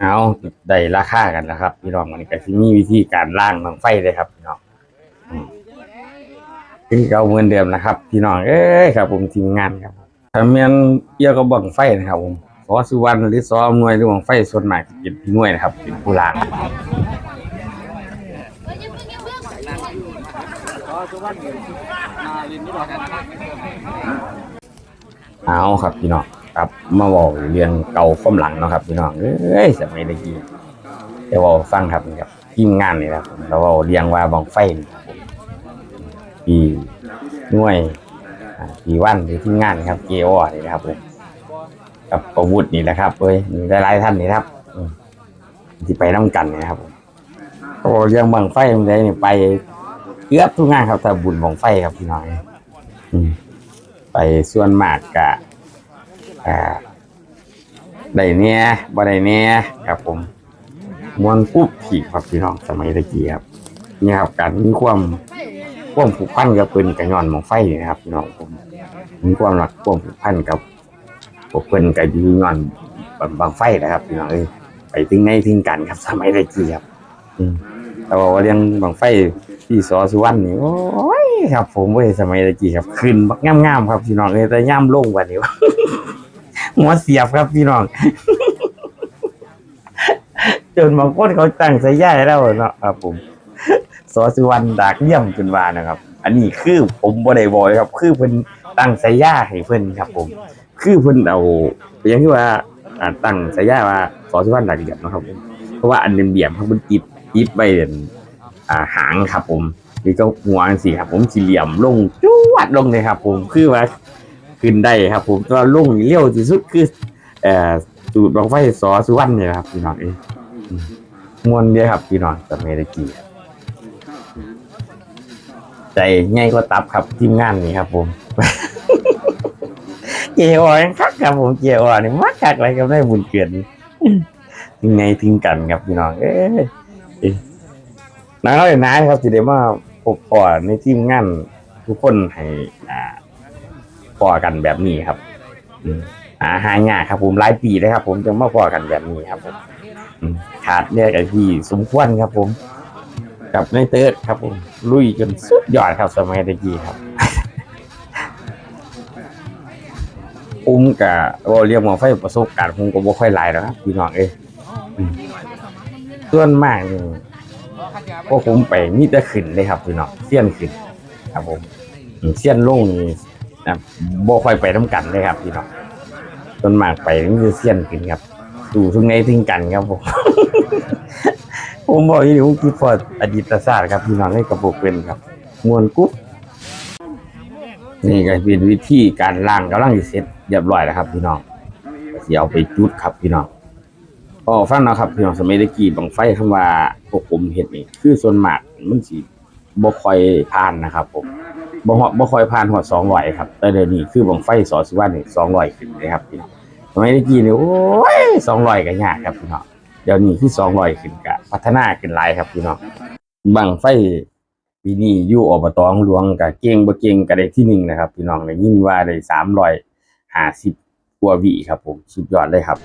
เอาได้ราคากันแล้วครับ พี่น้องวันนี้ก็สิมีวิธีการล่างบังไฟเลยครับพี่น้องคือเก่าเหมือนเดิมนะครับ พี่น้องเอ้ยครับ ผมทีมงานครับถ้าแม่นเกี่ยวกับบังไฟนะครับ ผมสอสุวรรณหรือสออำนวยหรือบังไฟส่วนมากจะเป็นพี่น่วยนะครับเป็นผู้ล่างเอาครับพี่น้อง ครับมาบอกเรื่องเก่าความหลังเนาะครับพี่น้องเอ้ยสมัยตะกี้เดี๋ยวบอกฟังครับนะครับทีมงานนี่นะครับเราเอาเรียงว่าบังไฟครับผมปีน่วยปีวันหรือทีมงานครับเกอนี่นะครับผมกับประวุฒินี่แหละครับเอ้ยมีหลายท่านนี่ครับที่ไปน้ำกันนี่นะครับผมก็บอกเรื่องบังไฟมันได้นี่ไปเกือบทุกงานครับแต่บุญบังไฟครับพี่น้องไปส่วนมากกะ อ่าได้เนี่ยบ่ได้เนี่ยครับผมมวนปุ๊บขี่ครับพี่น้องสมัยตะกี้ครับเนี่ยครับการมีความความผูกพันกับปืนกระยอนมองไฟนี่นะครับพี่น้องผมมีความรักความผูกพันกับพวกเพิ่นกับยูยอนบางไฟนะครับพี่น้องเอ้ยไปถึงในถึงกันครับ สมัยตะกี้ครับอืมแต่ว่าเรื่องบางไฟพี่สอสุวรรณนี่โอ้ยครับ ผมเว้ยสมัยตะกี้ครับ ขึ้นบักงามๆครับพี่น้องเลยแต่ย่ำลงกว่านี้ หัวเสียบครับพี่น้อง จนบางคนเขาตั้งใส่ย่ายแล้วเนาะครับ ผมสอสุวรรณดากเยี่ยมจนวานะครับ อันนี้คือผมบ่ได้บอลยครับ คือเพิ่นตั้งใส่ย่าให้เพิ่นครับ ผม คือเพิ่นเอาอย่างที่ว่าอ่าตั้งใส่ย่าว่าสอสุวรรณดากเยี่ยมนะครับผมเพราะว่าอันเบี่ยมครับมันติดติดไปเด่นอ่าหางครับ ผมนี่ก็หัวจังซี่ครับ ผมสี่เหลี่ยมลงจวดลงเลยครับ ผมคือว่า ขึ้นได้ครับ ผมตัวลุ่งเลี้ยวที่สุดคือเอ่อสูตรบางไฟสอสุวรรณเนี่ยครับพี่น้องเอ้ยอืมวนเดียครับพี่น้องสมัยตะกี้ใจง่ายก็ตับครับทีมงานนี่ครับ ผมเจออยังคักครับผมเจออนี่มักคักอะไรกับได้บุญเกินถึงไงถึงกันครับพี่น้อง เอ้ยเอ้ยน้าเลยนะครับสิเดี๋ยวมาพบปอนในทีมงานทุกคนให้อ่า พอกันแบบนี้ครับอืมหาหายากครับผมหลายปีเลยครับ ผมจะมาพอกันแบบนี้ครับผมขาดเนี่ยกับพี่สมควรครับ ผม กับในเติร์ดครับ ผมลุยจนสุดยอดครับสมัยตะกี้ครับอุ้มกับว่าเรียกมอไฟประสบการณ์ผมก็บ่ค่อยหลายแล้วครับพี่น้องเอ้ยส่วนมากนี่พวกผมไปมีแต่ขึ้นเลยครับพี่น้องเสี้ยนขึ้น ครับผมอืมเสี้ยนลงนี่ นะบ่ค่อยไปน้ำกันเลยครับพี่น้องต้นหมากไปนี่จะเสี้ยนขึ้นครับ ดูทุกในทิ้งกันครับผม ผมบอกอย่างนี้ผมคิดพออดีตศาสตร์ครับพี่น้องให้กระปุกเป็นครับมวนกุ๊บนี่ก็เป็นวิธีการล่างกำลังเสร็จเรียบร้อยแล้วครับ พี่น้องเดี๋ยวเอาไปจุดครับพี่น้องก็ฟังเนาะครับพี่น้องสมัยตะกี้บังไฟคำว่าพวกผมเห็นนี่คือส่วนมากมันสิบ่ค่อยผ่านนะครับ ผม บ่ฮอดบ่ค่อยผ่านฮอด200ครับ แต่เดี๋ยวนี้คือบังไฟสอสิว่านี่200ขึ้นเลยครับพี่น้องสมัยเมื่อกี้นี่โอ้ย200ก็ยากครับพี่น้องเดี๋ยวนี้คือ200ขึ้นก็พัฒนาขึ้นหลายครับพี่น้องบังไฟปีนี้อยู่อบตหลวงก็เก่งบ่เก่งก็ได้ที่หนึ่งนะครับ พี่น้องได้ยินว่าได้350กว่าวิครับผมสุดยอดเลยครับ